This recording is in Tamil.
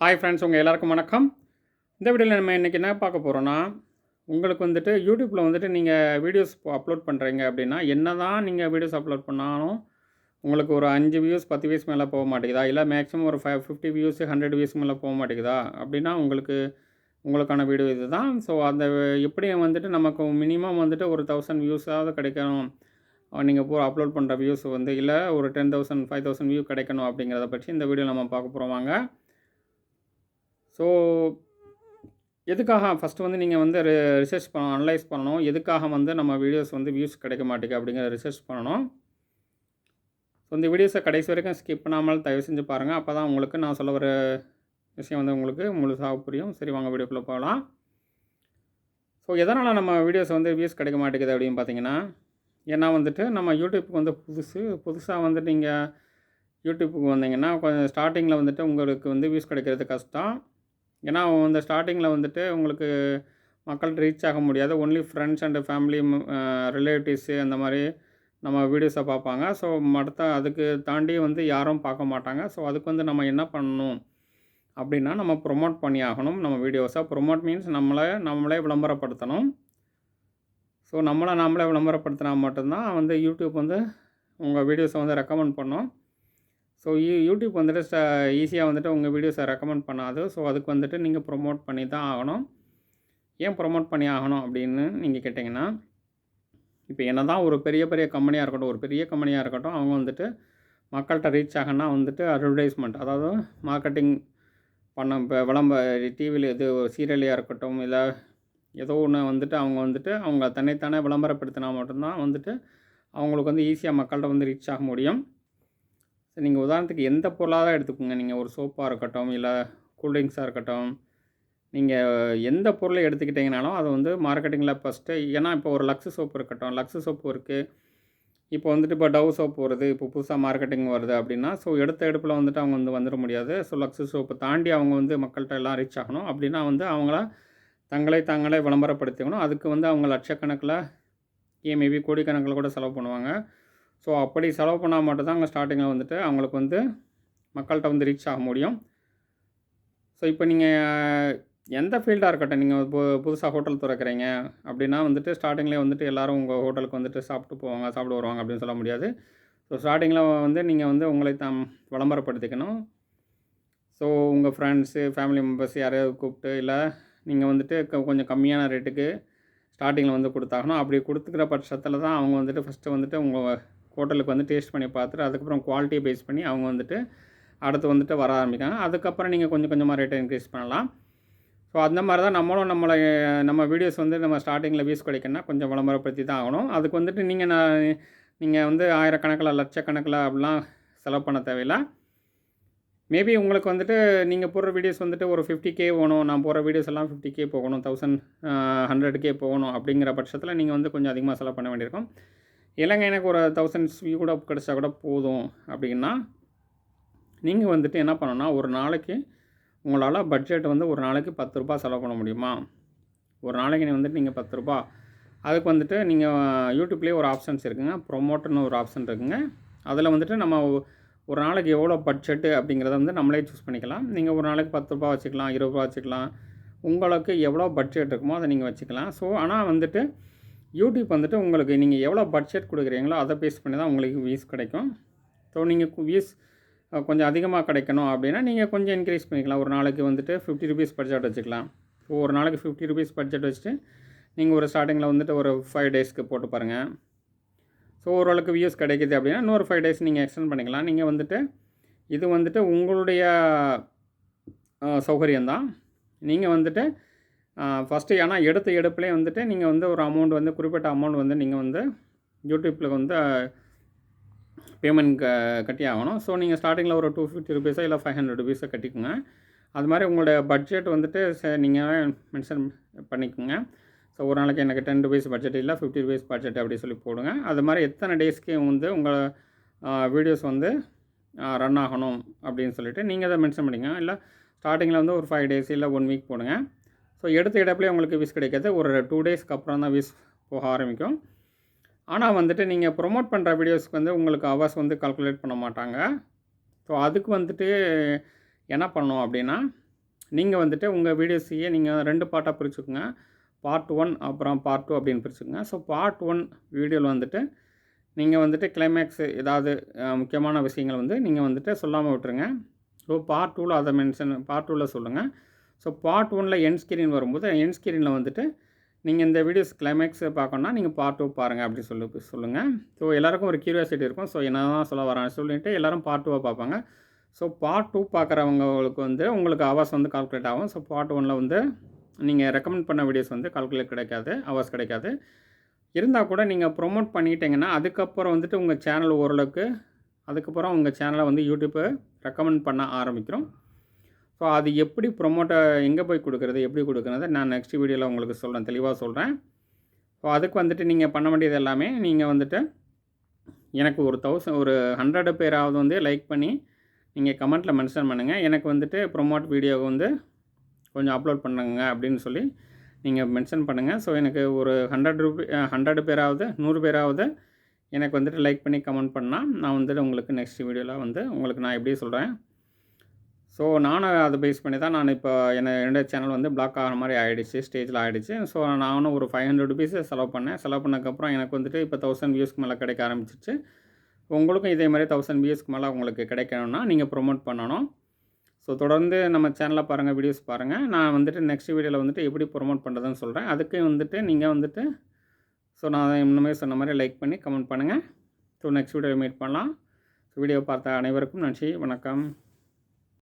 ஹாய் ஃப்ரெண்ட்ஸ் உங்கள் எல்லாருக்கும் வணக்கம். இந்த வீடியோவில் நம்ம இன்றைக்கி என்ன பார்க்க போகிறோன்னா உங்களுக்கு வந்துட்டு யூடியூப்பில் வந்துட்டு நீங்கள் வீடியோஸ் அப்லோட் பண்ணுறீங்க அப்படின்னா என்ன தான் நீங்கள் வீடியோஸ் அப்லோட் பண்ணாலும் உங்களுக்கு ஒரு அஞ்சு வியூஸ் பத்து வியூஸ் மேலே போக மாட்டேங்குதா? இல்லை மேக்ஸிமம் ஒரு five fifty views hundred views மேலே போக மாட்டேங்குதா? அப்படின்னா உங்களுக்கு உங்களுக்கான வீடியோ இது தான் ஸோ அந்த எப்படி வந்துட்டு நமக்கு மினிமம் வந்துட்டு ஒரு தௌசண்ட் வியூஸாவது கிடைக்கணும். நீங்கள் போ அப்லோட் பண்ணுற வியூஸ் வந்து இல்லை ஒரு ten thousand five thousand view கிடைக்கணும் அப்படிங்கிறத பற்றி இந்த வீடியோ நம்ம பார்க்க போகிறோம் வாங்க. ஸோ எதுக்காக ஃபஸ்ட்டு வந்து நீங்கள் வந்து ரிசர்ச் பண்ண அனலைஸ் பண்ணணும்? எதுக்காக வந்து நம்ம வீடியோஸ் வந்து வியூஸ் கிடைக்க மாட்டேங்குது அப்படிங்கிற ரிசர்ச் பண்ணணும். ஸோ இந்த வீடியோஸை கடைசி வரைக்கும் ஸ்கிப் பண்ணாமல் தயவு செஞ்சு பாருங்கள் அப்போ தான் உங்களுக்கு நான் சொல்ல வர விஷயம் வந்து உங்களுக்கு முழுசாக புரியும். சரி வாங்க வீடியோக்குள்ளே போகலாம். ஸோ எதனால் நம்ம வீடியோஸ் வந்து வியூஸ் கிடைக்க மாட்டேங்குது அப்படின்னு பார்த்தீங்கன்னா ஏன்னா வந்துட்டு நம்ம யூடியூப்புக்கு வந்து புதுசு. புதுசாக வந்துட்டு நீங்கள் யூடியூப்புக்கு வந்தீங்கன்னா கொஞ்சம் ஸ்டார்டிங்கில் வந்துட்டு உங்களுக்கு வந்து வியூஸ் கிடைக்கிறது கஷ்டம். ஏன்னா இந்த ஸ்டார்டிங்கில் வந்துட்டு உங்களுக்கு மக்கள் ரீச் ஆக முடியாது. Only friends and family relatives அந்த மாதிரி நம்ம வீடியோஸை பார்ப்பாங்க. ஸோ மற்ற அதுக்கு தாண்டி வந்து யாரும் பார்க்க மாட்டாங்க. ஸோ அதுக்கு வந்து நம்ம என்ன பண்ணணும் அப்படின்னா நம்ம ப்ரொமோட் பண்ணி ஆகணும். நம்ம வீடியோஸை ப்ரொமோட் மீன்ஸ் நம்மளை நம்மளே விளம்பரப்படுத்தணும். ஸோ நம்மளை நம்மளே விளம்பரப்படுத்தினா மட்டும்தான் வந்து யூடியூப் வந்து உங்கள் வீடியோஸை வந்து ரெக்கமெண்ட் பண்ணோம். ஸோ யூ யூடியூப் வந்துட்டு ச ஈஸியாக வந்துட்டு உங்கள் வீடியோஸை ரெக்கமெண்ட் பண்ணாது. ஸோ அதுக்கு வந்துட்டு நீங்கள் ப்ரொமோட் பண்ணி தான் ஆகணும். ஏன் ப்ரொமோட் பண்ணி ஆகணும் அப்படின்னு நீங்கள் கேட்டிங்கன்னா இப்போ என்ன தான் ஒரு பெரிய பெரிய கம்பெனியாக இருக்கட்டும் ஒரு பெரிய கம்பெனியாக இருக்கட்டும் அவங்க வந்துட்டு மக்கள்கிட்ட ரீச் ஆகனா வந்துட்டு அட்வர்டைஸ்மெண்ட் அதாவது மார்க்கெட்டிங் பண்ண இப்போ விளம்ப டிவியில் எது சீரியலையாக இருக்கட்டும் இல்லை ஏதோ ஒன்று வந்துட்டு அவங்க வந்துட்டு அவங்க தன்னைத்தானே விளம்பரப்படுத்தினா மட்டும்தான் வந்துட்டு அவங்களுக்கு வந்து ஈஸியாக மக்கள்கிட்ட வந்து ரீச் ஆக முடியும். ஸோ நீங்கள் உதாரணத்துக்கு எந்த பொருளாக தான் எடுத்துக்கோங்க. நீங்கள் ஒரு சோப்பாக இருக்கட்டும் இல்லை கூல்ட்ரிங்க்ஸாக இருக்கட்டும் நீங்கள் எந்த பொருளை எடுத்துக்கிட்டிங்கனாலும் அது வந்து மார்க்கெட்டிங்கில் ஃபஸ்ட்டு ஏன்னா இப்போ ஒரு லக்ஸு சோப்பு இருக்கட்டும் லக்ஸு சோப்பு இருக்குது இப்போ வந்துட்டு இப்போ டவ் சோப்பு வருது இப்போ புதுசாக மார்க்கெட்டிங் வருது அப்படின்னா ஸோ எடுத்த எடுப்பில் வந்துட்டு அவங்க வந்து வந்துட முடியாது. ஸோ லக்ஸு சோப்பை தாண்டி அவங்க வந்து மக்கள்கிட்ட எல்லாம் ரீச் ஆகணும். அப்படின்னா வந்து அவங்கள தங்களை தாங்களே விளம்பரப்படுத்திக்கணும். அதுக்கு வந்து அவங்க லட்சக்கணக்கில் ஏன் மேபி கோடிக்கணக்கில் கூட செலவு பண்ணுவாங்க. ஸோ அப்படி செலவு பண்ணால் மட்டும்தான் அங்கே ஸ்டார்டிங்கில் வந்துட்டு அவங்களுக்கு வந்து மக்கள்கிட்ட வந்து ரீச் ஆக முடியும். ஸோ இப்போ நீங்கள் எந்த ஃபீல்டாக இருக்கட்டும் நீங்கள் பு புதுசாக ஹோட்டல் திறக்கிறீங்க அப்படின்னா வந்துட்டு ஸ்டார்டிங்லேயே வந்துட்டு எல்லோரும் உங்கள் ஹோட்டலுக்கு வந்துட்டு சாப்பிட்டு போவாங்க சாப்பிட வருவாங்க அப்படின்னு சொல்ல முடியாது. ஸோ ஸ்டார்டிங்கில் வந்து நீங்கள் வந்து உங்களை தான் விளம்பரப்படுத்திக்கணும். ஸோ உங்கள் ஃப்ரெண்ட்ஸு ஃபேமிலி மெம்பர்ஸ் யாரையாவது கூப்பிட்டு இல்லை நீங்கள் வந்துட்டு க- கொஞ்சம் கம்மியான ரேட்டுக்கு ஸ்டார்டிங்கில் வந்து கொடுத்தாகணும். அப்படி கொடுத்துக்கிற பட்சத்தில் தான் அவங்க வந்துட்டு ஃபஸ்ட்டு வந்துட்டு உங்கள் ஹோட்டலுக்கு வந்து டேஸ்ட் பண்ணி பார்த்துட்டு அதுக்கப்புறம் குவாலிட்டியை பேஸ் பண்ணி அவங்க வந்துட்டு அடுத்து வந்துட்டு வர ஆரம்பிக்காங்க அதுக்கப்புறம் நீங்கள் கொஞ்சம் கொஞ்சமாக ரேட்டை இன்க்ரீஸ் பண்ணலாம். ஸோ அந்த மாதிரி தான் நம்மளும் நம்மளை நம்ம வீடியோஸ் வந்து நம்ம ஸ்டார்டிங்கில் வீஸ் கிடைக்கணும்னா கொஞ்சம் விளம்பரப்படுத்தி தான் ஆகணும். அதுக்கு வந்துட்டு நீங்கள் நான் நீங்கள் வந்து ஆயிரக்கணக்கில் லட்சக்கணக்கில் அப்படிலாம் செலவு பண்ண தேவையில்லை. மேபி உங்களுக்கு வந்துட்டு நீங்கள் போடுற வீடியோஸ் வந்துட்டு ஒரு ஃபிஃப்டி கே போகணும். நான் போகிற வீடியோஸ் எல்லாம் ஃபிஃப்டி கே போகணும். தௌசண்ட் ஹண்ட்ரட் கே போகணும் அப்படிங்கிற பட்சத்தில் நீங்கள் வந்து கொஞ்சம் அதிகமாக செலவு பண்ண வேண்டியிருக்கும். இல்லைங்க எனக்கு ஒரு தௌசண்ட்ஸ் வியூ கூட கிடச்சா கூட போதும் அப்படின்னா நீங்கள் வந்துட்டு என்ன பண்ணணும்னா ஒரு நாளைக்கு உங்களால் பட்ஜெட் வந்து ஒரு நாளைக்கு பத்து ரூபா செலவு பண்ண முடியுமா? ஒரு நாளைக்கு நீ வந்துட்டு நீங்கள் பத்து ரூபாய். அதுக்கு வந்துட்டு நீங்கள் யூடியூப்லேயே ஒரு ஆப்ஷன்ஸ் இருக்குங்க. ப்ரொமோட்டர்னு ஒரு ஆப்ஷன் இருக்குங்க. அதில் வந்துட்டு நம்ம ஒரு நாளைக்கு எவ்வளோ பட்ஜெட்டு அப்படிங்கிறத வந்து நம்மளே சூஸ் பண்ணிக்கலாம். நீங்கள் ஒரு நாளைக்கு பத்து ரூபா வச்சுக்கலாம் இருபது ரூபா வச்சுக்கலாம். உங்களுக்கு எவ்வளோ பட்ஜெட் இருக்குமோ அதை நீங்கள் வச்சுக்கலாம். ஸோ ஆனால் வந்துட்டு யூடியூப் வந்துட்டு உங்களுக்கு நீங்கள் எவ்வளோ பட்ஜெட் கொடுக்குறீங்களோ அதை பேஸ் பண்ணி தான் உங்களுக்கு வியூஸ் கிடைக்கும். ஸோ நீங்கள் வியூஸ் கொஞ்சம் அதிகமாக கிடைக்கணும் அப்படின்னா நீங்கள் கொஞ்சம் இன்க்ரீஸ் பண்ணிக்கலாம். ஒரு நாளைக்கு வந்துட்டு ஃபிஃப்டி ருபீஸ் பட்ஜெட் வச்சுக்கலாம். ஸோ ஒரு நாளைக்கு ஃபிஃப்டி ருபீஸ் பட்ஜெட் வச்சுட்டு நீங்கள் ஒரு ஸ்டார்டிங்கில் வந்துட்டு ஒரு ஃபைவ் டேஸ்க்கு போட்டு பாருங்கள் ஸோ ஓரளவுக்கு வியூஸ் கிடைக்குது அப்படின்னா இன்னொரு ஃபைவ் டேஸ் நீங்கள் எக்ஸ்டெண்ட் பண்ணிக்கலாம். நீங்கள் வந்துட்டு இது வந்துட்டு உங்களுடைய சௌகரியம்தான் நீங்கள் வந்துட்டு ஃபஸ்ட்டு ஏன்னா எடுத்த எடுப்புலேயே வந்துட்டு நீங்கள் வந்து ஒரு அமௌண்ட் வந்து குறிப்பிட்ட அமௌண்ட் வந்து நீங்கள் வந்து யூடியூப்பில் வந்து பேமெண்ட் க கட்டி ஆகணும் ஸோ நீங்கள் ஸ்டார்டிங்கில் ஒரு டூ ஃபிஃப்டி ருபீஸோ இல்லை ஃபைவ் ஹண்ட்ரட் ருபீஸோ கட்டிக்கோங்க. அது மாதிரி உங்களுடைய பட்ஜெட் வந்துட்டு நீங்கள் மென்ஷன் பண்ணிக்கோங்க. ஸோ ஒரு நாளைக்கு எனக்கு டென் ருபீஸ் பட்ஜெட் இல்லை ஃபிஃப்டி ருபீஸ் பட்ஜெட் அப்படி சொல்லி போடுங்க. அது மாதிரி எத்தனை டேஸ்க்கு வந்து உங்கள் வீடியோஸ் வந்து ரன் ஆகணும் அப்படின்னு சொல்லிட்டு நீங்கள் அதை மென்ஷன் பண்ணிங்க இல்லை ஸ்டார்டிங்கில் வந்து ஒரு ஃபைவ் டேஸ் இல்லை ஒன் வீக் போடுங்க. ஸோ எடுத்த இடப்புலேயே உங்களுக்கு விஸ் கிடைக்காது. ஒரு டூ டேஸ்க்கு அப்புறம் தான் விஸ் போக ஆரம்பிக்கும். ஆனால் வந்துட்டு நீங்கள் ப்ரொமோட் பண்ணுற வீடியோஸ்க்கு வந்து உங்களுக்கு ஹவர்ஸ் வந்து கால்குலேட் பண்ண மாட்டாங்க. ஸோ அதுக்கு வந்துட்டு என்ன பண்ணணும் அப்படின்னா நீங்கள் வந்துட்டு உங்கள் வீடியோஸையே நீங்கள் ரெண்டு பார்ட்டாக பிரிச்சுக்கோங்க. பார்ட் ஒன் அப்புறம் பார்ட் டூ அப்படின்னு பிரிச்சுக்கோங்க. ஸோ பார்ட் ஒன் வீடியோவில் வந்துட்டு நீங்கள் வந்துட்டு கிளைமேக்ஸ் ஏதாவது முக்கியமான விஷயங்கள் வந்து நீங்கள் வந்துட்டு சொல்லாமல் விட்டுருங்க. ஸோ பார்ட் டூவில் அதை மென்ஷன் பார்ட் டூவில் சொல்லுங்கள் ஸோ பார்ட் ஒனில் என் ஸ்கிரீன் வரும்போது என் ஸ்கிரீனில் வந்துட்டு நீங்கள் இந்த வீடியோஸ் கிளைமேக்ஸ் பார்க்கணுன்னா நீங்கள் பார்ட் டூ பாருங்கள் அப்படி சொல்லி சொல்லுங்கள் ஸோ எல்லாருக்கும் ஒரு கியூரியாசிட்டி இருக்கும். ஸோ என்ன தான் சொல்ல வரான்னு சொல்லிட்டு எல்லோரும் பார்ட் டூவாக பார்ப்பாங்க. ஸோ பார்ட் டூ பார்க்குறவங்களுக்கு வந்து உங்களுக்கு ஹவர்ஸ் வந்து கால்குலேட் ஆகும். ஸோ பார்ட் ஒனில் வந்து நீங்கள் ரெக்கமெண்ட் பண்ண வீடியோஸ் வந்து கால்குலேட் கிடைக்காது ஹவர்ஸ் கிடைக்காது. இருந்தால் கூட நீங்கள் ப்ரொமோட் பண்ணிட்டீங்கன்னா அதுக்கப்புறம் வந்துட்டு உங்கள் சேனல் ஓரளவுக்கு அதுக்கப்புறம் உங்கள் சேனலை வந்து யூடியூப்பு ரெக்கமெண்ட் பண்ண ஆரம்பிக்கிறோம் ஸோ அது எப்படி ப்ரொமோட்டை எங்கே போய் கொடுக்குறது எப்படி கொடுக்குறது நான் நெக்ஸ்ட் வீடியோவில் உங்களுக்கு சொல்கிறேன் தெளிவாக சொல்கிறேன் ஸோ அதுக்கு வந்துட்டு நீங்கள் பண்ண வேண்டியது எல்லாமே நீங்கள் வந்துட்டு எனக்கு ஒரு தௌசண்ட் ஒரு ஹண்ட்ரட் பேராவது வந்து லைக் பண்ணி நீங்கள் கமெண்ட்டில் மென்ஷன் பண்ணுங்கள் எனக்கு வந்துட்டு ப்ரொமோட் வீடியோ வந்து கொஞ்சம் அப்லோட் பண்ணுங்க அப்படின்னு சொல்லி நீங்கள் மென்ஷன் பண்ணுங்கள் ஸோ எனக்கு ஒரு ஹண்ட்ரட் ருபி ஹண்ட்ரட் பேராவது நூறு பேராவது எனக்கு வந்துட்டு லைக் பண்ணி கமெண்ட் பண்ணால் நான் வந்துட்டு உங்களுக்கு நெக்ஸ்ட் வீடியோவில் வந்து உங்களுக்கு நான் எப்படி சொல்கிறேன் ஸோ நானும் அதை பேஸ் பண்ணி தான் நான் இப்போ என்ன என்னோட சேனல் வந்து பிளாக் ஆகிற மாதிரி ஆகிடுச்சு ஸ்டேஜில் ஆகிடுச்சு ஸோ நானும் ஒரு ஃபைவ் ஹண்ட்ரட் ருபீஸ் செலவு பண்ணேன். செலவு பண்ணதுக்கப்புறம் எனக்கு வந்துட்டு இப்போ தௌசண்ட் வியூஸ்க்கு மேலே கிடைக்க ஆரம்பிச்சிச்சு உங்களுக்கும் இதே மாதிரி தௌசண்ட் வியூஸ்க்கு மேலே உங்களுக்கு கிடைக்கணும்னா நீங்கள் ப்ரொமோட் பண்ணணும். ஸோ தொடர்ந்து நம்ம சேனலில் பாருங்கள் வீடியோஸ் பாருங்கள் நான் வந்துட்டு நெக்ஸ்ட் வீடியோவில் வந்துட்டு எப்படி ப்ரொமோட் பண்ணுறதுன்னு சொல்கிறேன் அதுக்கு வந்துட்டு நீங்கள் வந்துட்டு ஸோ நான் இன்னுமே சொன்ன மாதிரி லைக் பண்ணி கமெண்ட் பண்ணுங்கள் ஸோ நெக்ஸ்ட் வீடியோவில் மீட் பண்ணலாம். ஸோ வீடியோ பார்த்த அனைவருக்கும் நன்றி. வணக்கம்.